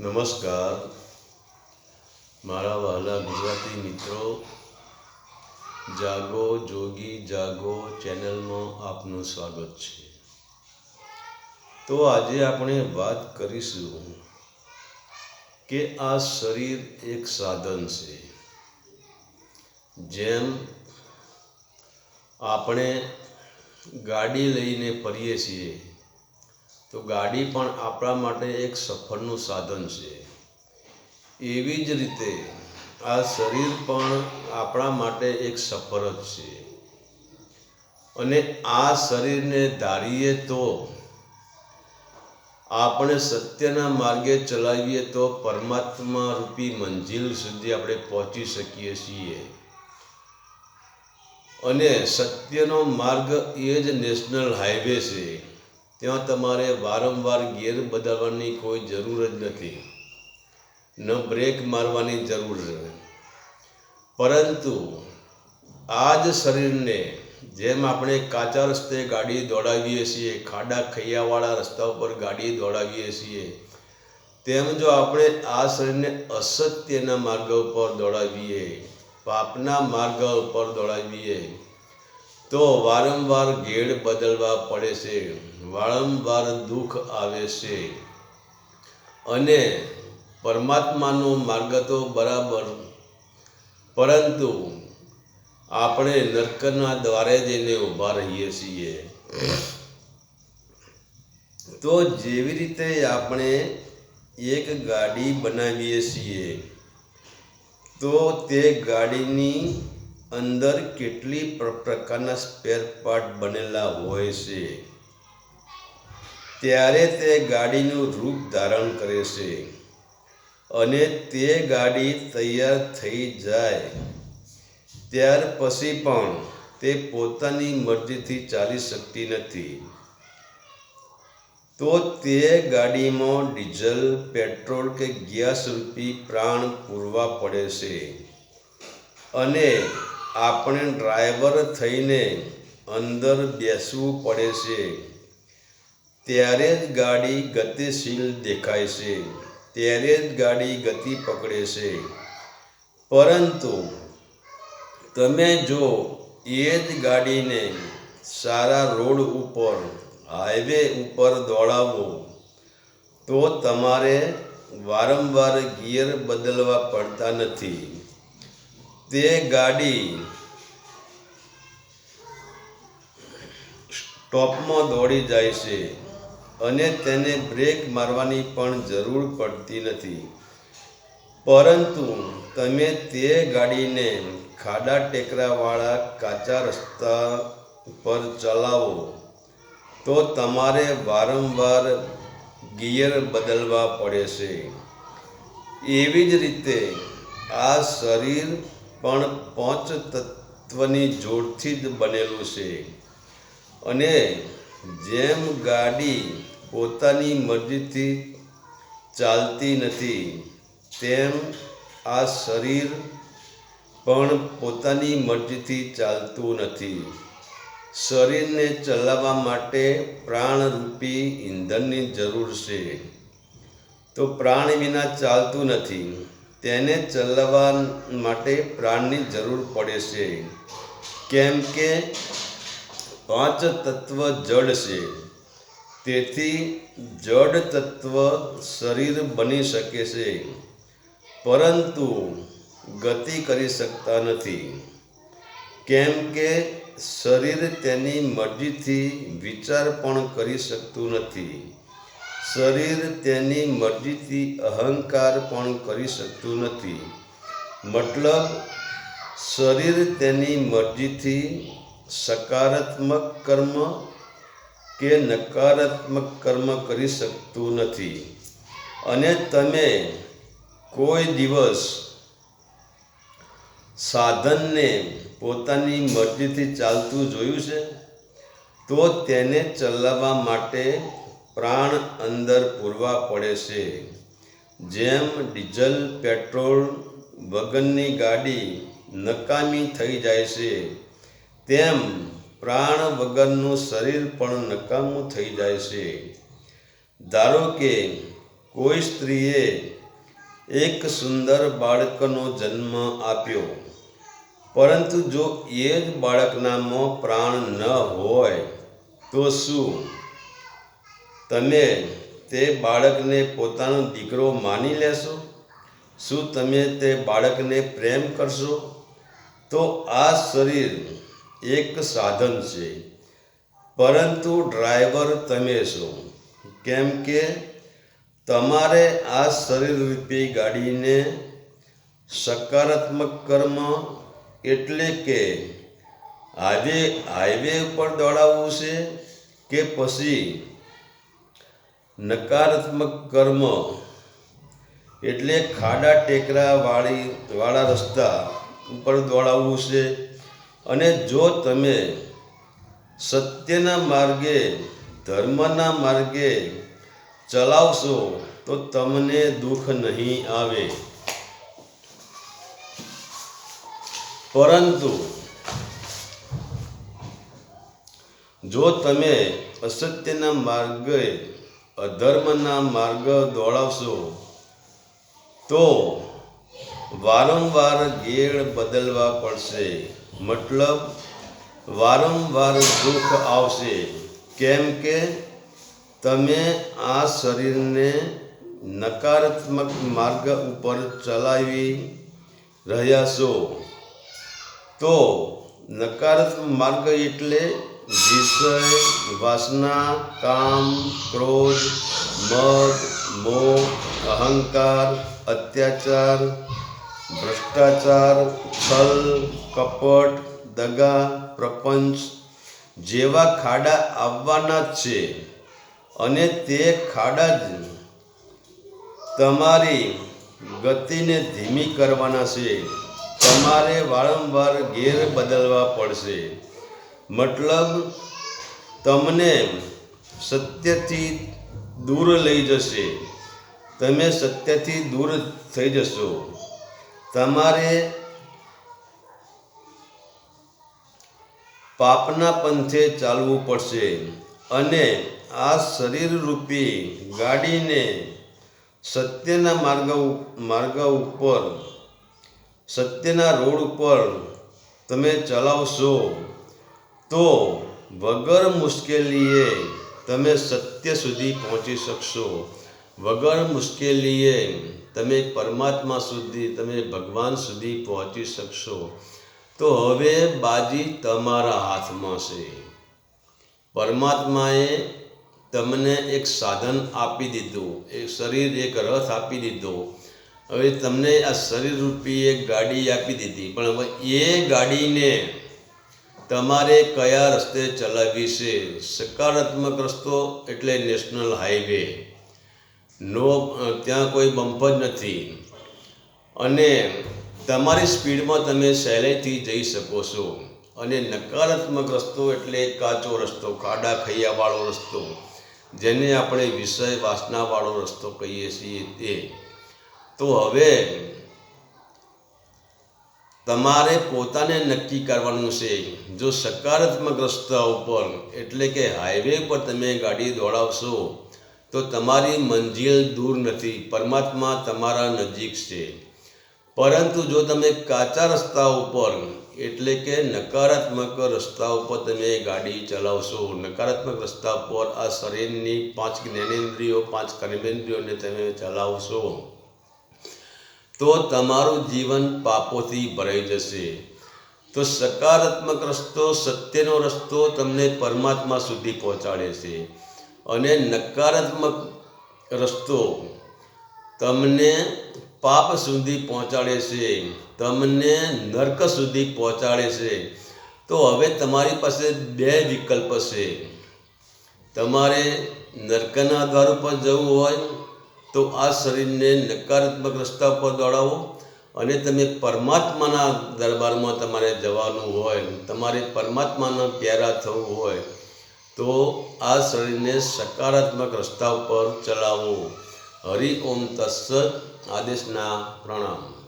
નમસ્કાર. મારા વહાલા ગુજરાતી મિત્રો, જાગો જોગી, જાગો ચેનલમાં આપનું સ્વાગત છે. તો આજે આપણે વાત કરીશું કે આ શરીર એક સાધન છે, જેમ આપણે ગાડી લઈને ફરીએ છીએ તો ગાડી પણ આપણા માટે એક સફરનું સાધન છે. એવી જ રીતે આ શરીર પણ આપણા માટે એક સફર જ છે. અને આ શરીરને ધારીએ તો આપણે સત્યના માર્ગે ચલાવીએ તો પરમાત્મા રૂપી મંજિલ સુધી આપણે પહોંચી શકીએ છીએ. અને સત્યનો માર્ગ એ જ નેશનલ હાઈવે છે. ત્યાં તમારે વારંવાર ગિયર બદલવાની કોઈ જરૂર જ નથી. ન બ્રેક મારવાની જરૂર છે પરંતુ આ જ શરીરને જેમ આપણે કાચા રસ્તે ગાડી દોડાવીએ છીએ, ખાડા ખૈયાવાળા રસ્તા ઉપર ગાડી દોડાવીએ છીએ, તેમ જો આપણે આ શરીરને અસત્યના માર્ગ ઉપર દોડાવીએ, પાપના માર્ગ ઉપર દોડાવીએ, તો વારંવાર ગેડ બદલવા પડે છે. વારંવાર દુઃખ આવે છે. અને પરમાત્માનો માર્ગ તો બરાબર. પરંતુ આપણે નરકના દ્વારે જઈને ઊભા રહીએ છીએ. તો જેવી રીતે આપણે એક ગાડી બનાવીએ છીએ, તો તે ગાડીની અંદર કેટલી પ્ર- પ્રકારના સ્પેર પાર્ટ બનેલા હોય છે? ત્યારે તે ગાડીનું રૂપ ધારણ કરે છે અને તે ગાડી તૈયાર થઈ જાય. ત્યાર પછી પણ તે પોતાની મરજીથી ચાલી શકતી નથી. તો તે ગાડીમાં ડીઝલ, પેટ્રોલ કે ગેસ રૂપી પ્રાણ પૂરવા પડે છે અને આપણે ડ્રાઈવર થઈને અંદર બેસવું પડે છે. ત્યારે જ ગાડી ગતિશીલ દેખાય છે. ત્યારે જ ગાડી ગતિ પકડે છે. પરંતુ તમે જો એ જ ગાડીને સારા રોડ ઉપર, હાઈવે ઉપર દોડાવો, તો તમારે વારંવાર ગિયર બદલવા પડતા નથી. તે ગાડી સ્ટોપમાં દોડી જાય છે. અને તેને બ્રેક મારવાની પણ જરૂર પડતી નથી. પરંતુ તમે તે ગાડીને ખાડા ટેકરાવાળા કાચા રસ્તા પર ચલાવો, તો તમારે વારંવાર ગિયર બદલવા પડે છે એવી જ રીતે આ શરીર પણ પંચ તત્વની જોડથી જ બનેલું છે. અને જેમ ગાડી પોતાની મરજીથી ચાલતી નથી, તેમ આ શરીર પણ પોતાની મરજીથી ચાલતું નથી. શરીરને ચલાવવા માટે પ્રાણરૂપી ઈંધણની જરૂર છે. તો પ્રાણ વિના ચાલતું નથી, તેને ચલાવવા માટે પ્રાણની જરૂર પડે છે. કેમ કે પાંચ તત્વ જડ છે. તેથી જડ તત્વ શરીર બની શકે છે. પરંતુ ગતિ કરી શકતા નથી. કેમ કે શરીર તેની મરજીથી વિચાર પણ કરી શકતું નથી. શરીર તેની મરજીથી અહંકાર પણ કરી શકતું નથી. મતલબ, શરીર તેની મરજીથી સકારાત્મક કર્મ કે નકારાત્મક કર્મ કરી શકતું નથી. અને તમે કોઈ દિવસ સાધનને પોતાની મરજીથી ચાલતું જોયું છે, તો તેને ચલાવવા માટે પ્રાણ અંદર પૂરવા પડે છે. જેમ ડીઝલ, પેટ્રોલ વગરની ગાડી નકામી થઈ જાય છે તેમ પ્રાણ વગરનું શરીર પણ નકામું થઈ જાય છે. ધારો કે કોઈ સ્ત્રીએ એક સુંદર બાળકનો જન્મ આપ્યો, પરંતુ જો એ જ બાળકનામાં પ્રાણ ન હોય, તો શું? તમે તે બાળકને પોતાનો દીકરો માની લેશો? શું તમે તે બાળકને પ્રેમ કરશો? તો આ શરીર એક સાધન છે. પરંતુ ડ્રાઈવર તમે છો. કેમ કે તમારે આ શરીર રૂપે ગાડીને સકારાત્મક કર્મ એટલે કે હાઈવે હાઈવે ઉપર દોડાવવું છે કે પછી નકારાત્મક કર્મ એટલે ખાડા ટેકરા વાળી વાળા રસ્તા ઉપર દોડાવવું છે. અને જો તમે સત્યના માર્ગે, ધર્મના માર્ગે ચલાવશો, તો તમને દુઃખ નહીં આવે. પરંતુ જો તમે અસત્યના માર્ગે, અધર્મના માર્ગ દોડાવશો, તો વારંવાર ગેળ બદલવા પડશે. મતલબ વારંવાર દુઃખ આવશે. કેમ કે તમે આ શરીરને નકારાત્મક માર્ગ ઉપર ચલાવી રહ્યા છો. તો નકારાત્મક માર્ગ એટલે વિષય, વાસના, કામ, ક્રોધ, મદ, મોહ, અહંકાર, અત્યાચાર ભ્રષ્ટાચાર, છલ, કપટ, દગા, પ્રપંચ જેવા ખાડા આવવાના છે અને તે ખાડા જ તમારી ગતિને ધીમી કરવાના છે. તમારે વારંવાર ગેર બદલવા પડશે. મતલબ, તમને સત્યથી દૂર લઈ જશે. તમે સત્યથી દૂર થઈ જશો. તમારે પાપના પંથે ચાલવું પડશે અને આ શરીર રૂપી ગાડીને સત્યના માર્ગ માર્ગ ઉપર, સત્યના રોડ ઉપર તમે ચલાવશો, તો વગર મુશ્કેલીએ તમે સત્ય સુધી પહોંચી શકશો. વગર મુશ્કેલીએ તમે પરમાત્મા સુધી, તમે ભગવાન સુધી પહોંચી શકશો. તો હવે બાજી તમારા હાથમાં છે. પરમાત્માએ તમને એક સાધન આપી દીધું, એક શરીર, એક રથ આપી દીધો. હવે તમને આ શરીર રૂપી એક ગાડી આપી દીધી. પણ હવે એ ગાડીને તમારે કયા રસ્તે ચલાવવી છે? સકારાત્મક રસ્તો એટલે નેશનલ હાઈવે. નો ત્યાં કોઈ બમ્પ જ નથી. અને તમારી સ્પીડમાં તમે સહેલાઈથી જઈ શકો છો. અને નકારાત્મક રસ્તો એટલે કાચો રસ્તો, ખાડા ખૈયાવાળો રસ્તો, જેને આપણે વિષય વાસનાવાળો રસ્તો કહીએ છીએ તે. તો હવે તમારે પોતાને નક્કી કરવાનું છે. જો સકારાત્મક રસ્તા ઉપર, એટલે કે હાઈવે પર તમે ગાડી દોડાવશો તો તમારી મંજિલ દૂર નથી, પરમાત્મા તમારા નજીક છે. પરંતુ જો તમે કાચા રસ્તા ઉપર, એટલે કે નકારાત્મક રસ્તા ઉપર તમે ગાડી ચલાવશો, નકારાત્મક રસ્તા પર આ શરીરની પાંચ જ્ઞાનેન્દ્રિયો, પાંચ કર્મેન્દ્રિયોને તમે ચલાવશો, તો તમારું જીવન પાપોથી ભરાઈ જશે. તો સકારાત્મક રસ્તો સત્યનો રસ્તો તમને પરમાત્મા સુધી પહોંચાડે છે. અને નકારાત્મક રસ્તો તમને પાપ સુધી પહોંચાડે છે, તમને નર્ક સુધી પહોંચાડે છે. તો હવે તમારી પાસે બે વિકલ્પ છે. તમારે નર્કના દ્વાર ઉપર જવું હોય તો આ શરીરને નકારાત્મક રસ્તા પર દોડાવો અને તમે પરમાત્માના દરબારમાં તમારે જવાનું હોય, તમારે પરમાત્માના પ્યારા થવું હોય તો આ શરીરને સકારાત્મક રસ્તા ઉપર ચલાવવું હરિ ઓમ તત્સત આદેશના પ્રણામ.